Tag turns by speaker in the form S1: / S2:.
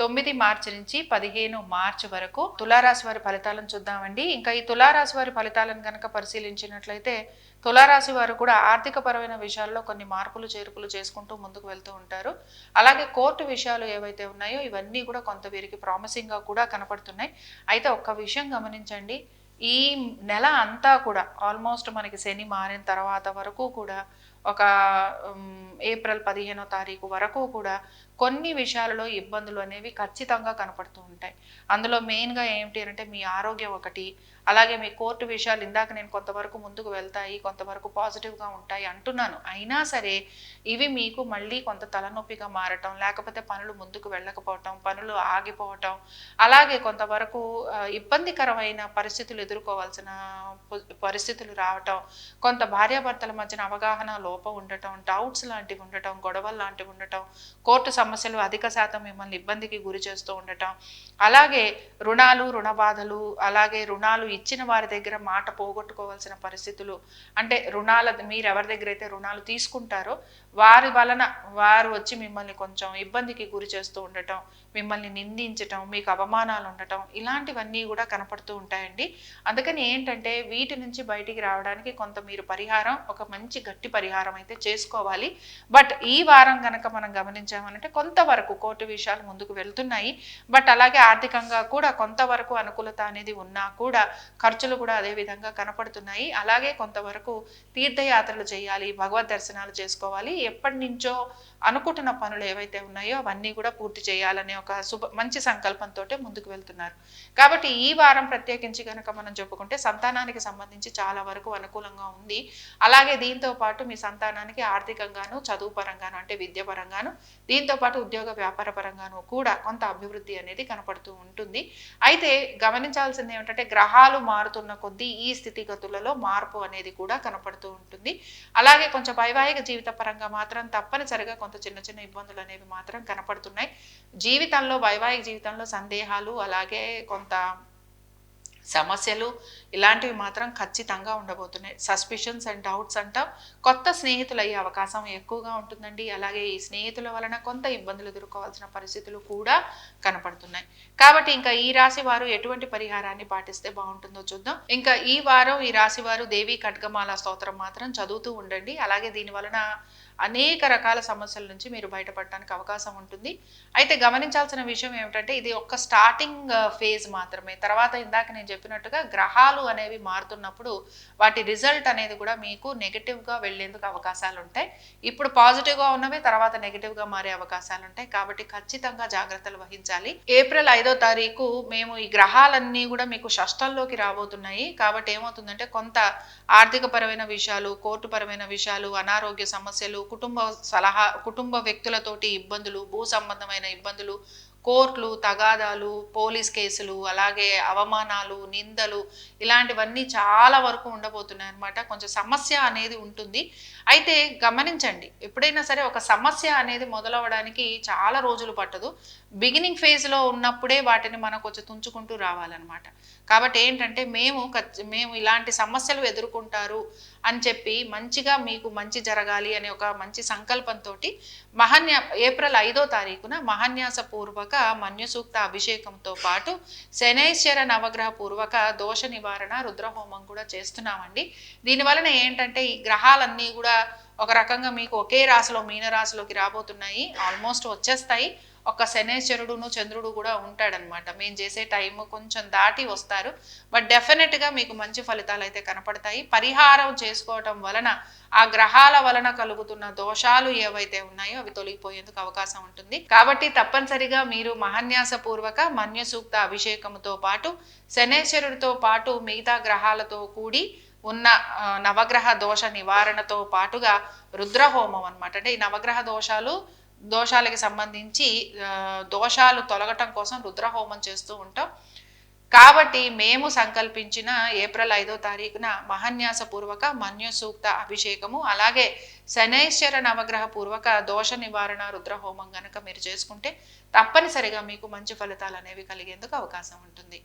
S1: తొమ్మిది మార్చి నుంచి పదిహేను మార్చి వరకు తులారాశి వారి ఫలితాలను చూద్దామండి. ఇంకా ఈ తులారాశి వారి ఫలితాలను కనుక పరిశీలించినట్లయితే తులారాశి వారు కూడా ఆర్థిక పరమైన విషయాల్లో కొన్ని మార్పులు చేర్పులు చేసుకుంటూ ముందుకు వెళ్తూ ఉంటారు. అలాగే కోర్టు విషయాలు ఏవైతే ఉన్నాయో ఇవన్నీ కూడా కొంత వీరికి ప్రామిసింగ్గా కూడా కనపడుతున్నాయి. అయితే ఒక్క విషయం గమనించండి. ఈ నెల అంతా కూడా ఆల్మోస్ట్ మనకి శని మారిన తర్వాత వరకు కూడా ఒక ఏప్రిల్ పదిహేనో తారీఖు వరకు కూడా కొన్ని విషయాలలో ఇబ్బందులు అనేవి ఖచ్చితంగా కనపడుతూ ఉంటాయి. అందులో మెయిన్గా ఏమిటి అంటే మీ ఆరోగ్యం ఒకటి అలాగే మీ కోర్టు విషయాలు ఇందాక నేను కొంతవరకు ముందుకు వెళ్తాయి కొంతవరకు పాజిటివ్గా ఉంటాయి అంటున్నాను. అయినా సరే ఇవి మీకు మళ్ళీ కొంత తలనొప్పిగా మారటం లేకపోతే పనులు ముందుకు వెళ్ళకపోవటం పనులు ఆగిపోవటం అలాగే కొంతవరకు ఇబ్బందికరమైన పరిస్థితులు ఎదుర్కోవాల్సిన పరిస్థితులు రావటం కొంత భార్యాభర్తల మధ్యన అవగాహన లోపం ఉండటం డౌట్స్ లాంటివి ఉండటం గొడవలు లాంటివి ఉండటం కోర్టు సమస్యలు అధిక శాతం మిమ్మల్ని ఇబ్బందికి గురి చేస్తూ ఉండటం. అలాగే రుణాలు రుణ బాధలు అలాగే రుణాలు ఇచ్చిన వారి దగ్గర మాట పోగొట్టుకోవాల్సిన పరిస్థితులు అంటే రుణాల మీరు ఎవరి దగ్గర అయితే రుణాలు తీసుకుంటారో వారి వలన వారు వచ్చి మిమ్మల్ని కొంచెం ఇబ్బందికి గురి చేస్తూ ఉండటం మిమ్మల్ని నిందించటం మీకు అవమానాలు ఉండటం ఇలాంటివన్నీ కూడా కనపడుతూ ఉంటాయండి. అందుకని ఏంటంటే వీటి నుంచి బయటికి రావడానికి కొంత మీరు పరిహారం ఒక మంచి గట్టి పరిహారం అయితే చేసుకోవాలి. బట్ ఈ వారం గనక మనం గమనించామనంటే కొంతవరకు కోర్టు విషయాలు ముందుకు వెళ్తున్నాయి. బట్ అలాగే ఆర్థికంగా కూడా కొంతవరకు అనుకూలత అనేది ఉన్నా కూడా ఖర్చులు కూడా అదే విధంగా కనపడుతున్నాయి. అలాగే కొంతవరకు తీర్థయాత్రలు చేయాలి భగవద్ దర్శనాలు చేసుకోవాలి. ఎప్పటి నుంచో అనుకుంటున్న పనులు ఏవైతే ఉన్నాయో అవన్నీ కూడా పూర్తి చేయాలనే ఒక శుభ మంచి సంకల్పంతో ముందుకు వెళ్తున్నారు. కాబట్టి ఈ వారం ప్రత్యేకించి కనుక మనం చెప్పుకుంటే సంతానానికి సంబంధించి చాలా వరకు అనుకూలంగా ఉంది. అలాగే దీంతో పాటు మీ సంతానానికి ఆర్థికంగాను చదువు పరంగాను అంటే విద్య పరంగాను దీంతో పాటు ఉద్యోగ వ్యాపార పరంగాను కూడా కొంత అభివృద్ధి అనేది కనపడుతూ ఉంటుంది. అయితే గమనించాల్సింది ఏమిటంటే గ్రహాలు మారుతున్న కొద్దీ ఈ స్థితిగతులలో మార్పు అనేది కూడా కనపడుతూ ఉంటుంది. అలాగే కొంచెం వైవాహిక జీవిత పరంగా మాత్రం తప్పనిసరిగా కొంత చిన్న చిన్న ఇబ్బందులు అనేవి మాత్రం కనపడుతున్నాయి. జీవితంలో వైవాహిక జీవితంలో సందేహాలు అలాగే కొంత సమస్యలు ఇలాంటివి మాత్రం ఖచ్చితంగా ఉండబోతున్నాయి. సస్పిషన్స్ అండ్ డౌట్స్ అంటాం. కొత్త స్నేహితులు అయ్యే అవకాశం ఎక్కువగా ఉంటుందండి. అలాగే ఈ స్నేహితుల వలన కొంత ఇబ్బందులు ఎదుర్కోవాల్సిన పరిస్థితులు కూడా కనపడుతున్నాయి. కాబట్టి ఇంకా ఈ రాశి వారు ఎటువంటి పరిహారాన్ని పాటిస్తే బాగుంటుందో చూద్దాం. ఇంకా ఈ వారం ఈ రాశి వారు దేవి ఖడ్గమాల స్తోత్రం మాత్రం చదువుతూ ఉండండి. అలాగే దీని వలన అనేక రకాల సమస్యల నుంచి మీరు బయటపడటానికి అవకాశం ఉంటుంది. అయితే గమనించాల్సిన విషయం ఏమిటంటే ఇది ఒక స్టార్టింగ్ ఫేజ్ uh, మాత్రమే. తర్వాత ఇందాక నేను చెప్పినట్టుగా గ్రహాలు అనేవి మారుతున్నప్పుడు వాటి రిజల్ట్ అనేది కూడా మీకు నెగిటివ్గా వెళ్ళేందుకు అవకాశాలు ఉంటాయి ఇప్పుడు పాజిటివ్గా ఉన్నవి తర్వాత నెగిటివ్గా మారే అవకాశాలు ఉంటాయి కాబట్టి ఖచ్చితంగా జాగ్రత్తలు వహించాలి. ఏప్రిల్ ఐదో తారీఖు మేము ఈ గ్రహాలన్నీ కూడా మీకు షష్టంలోకి రాబోతున్నాయి. కాబట్టి ఏమవుతుందంటే కొంత ఆర్థిక పరమైన విషయాలు కోర్టు పరమైన విషయాలు అనారోగ్య సమస్యలు కుటుంబ సలహా కుటుంబ వ్యక్తులతోటి ఇబ్బందులు భూ సంబంధమైన ఇబ్బందులు కోర్టులు తగాదాలు పోలీస్ కేసులు అలాగే అవమానాలు నిందలు ఇలాంటివన్నీ చాలా వరకు ఉండబోతున్నాయి అనమాట కొంచెం సమస్య అనేది ఉంటుంది. అయితే గమనించండి ఎప్పుడైనా సరే ఒక సమస్య అనేది మొదలవడానికి చాలా రోజులు పట్టదు. బిగినింగ్ ఫేజ్లో ఉన్నప్పుడే వాటిని మనం కొంచెం తుంచుకుంటూ రావాలన్నమాట. కాబట్టి ఏంటంటే మేము మేము ఇలాంటి సమస్యలు ఎదుర్కొంటారు అని చెప్పి మంచిగా మీకు మంచి జరగాలి అనే ఒక మంచి సంకల్పంతో మహాన్య ఏప్రిల్ ఐదో తారీఖున మహాన్యాస పూర్వక మన్యుసూక్త అభిషేకంతో పాటు శనైశ్వర నవగ్రహ పూర్వక దోష నివారణ రుద్రహోమం కూడా చేస్తున్నామండి. దీని వలన ఏంటంటే ఈ గ్రహాలన్నీ కూడా ఒక రకంగా మీకు ఒకే రాశిలో మీన రాశిలోకి రాబోతున్నాయి. ఆల్మోస్ట్ వచ్చేస్తాయి. ఒక శనేశ్వరుడును చంద్రుడు కూడా ఉంటాడనమాట. మేము చేసే టైం కొంచెం దాటి వస్తారు. బట్ డెఫినెట్గా మీకు మంచి ఫలితాలు అయితే కనపడతాయి. పరిహారం చేసుకోవటం వలన ఆ గ్రహాల వలన కలుగుతున్న దోషాలు ఏవైతే ఉన్నాయో అవి తొలగిపోయేందుకు అవకాశం ఉంటుంది. కాబట్టి తప్పనిసరిగా మీరు మహాన్యాస పూర్వక మన్యసూక్త అభిషేకముతో పాటు శనేశ్వరుడితో పాటు మిగతా గ్రహాలతో కూడి ఉన్న నవగ్రహ దోష నివారణతో పాటుగా రుద్రహోమం అనమాట అంటే ఈ నవగ్రహ దోషాలు దోషాలకి సంబంధించి దోషాలు తొలగటం కోసం రుద్రహోమం చేస్తూ ఉంటాం. కాబట్టి మేము సంకల్పించిన ఏప్రిల్ ఐదో తారీఖున మహాన్యాస పూర్వక మన్యు సూక్త అభిషేకము అలాగే శనైశ్వర నవగ్రహ పూర్వక దోష నివారణ రుద్రహోమం గనక మీరు చేసుకుంటే తప్పనిసరిగా మీకు మంచి ఫలితాలు అనేవి కలిగేందుకు అవకాశం ఉంటుంది.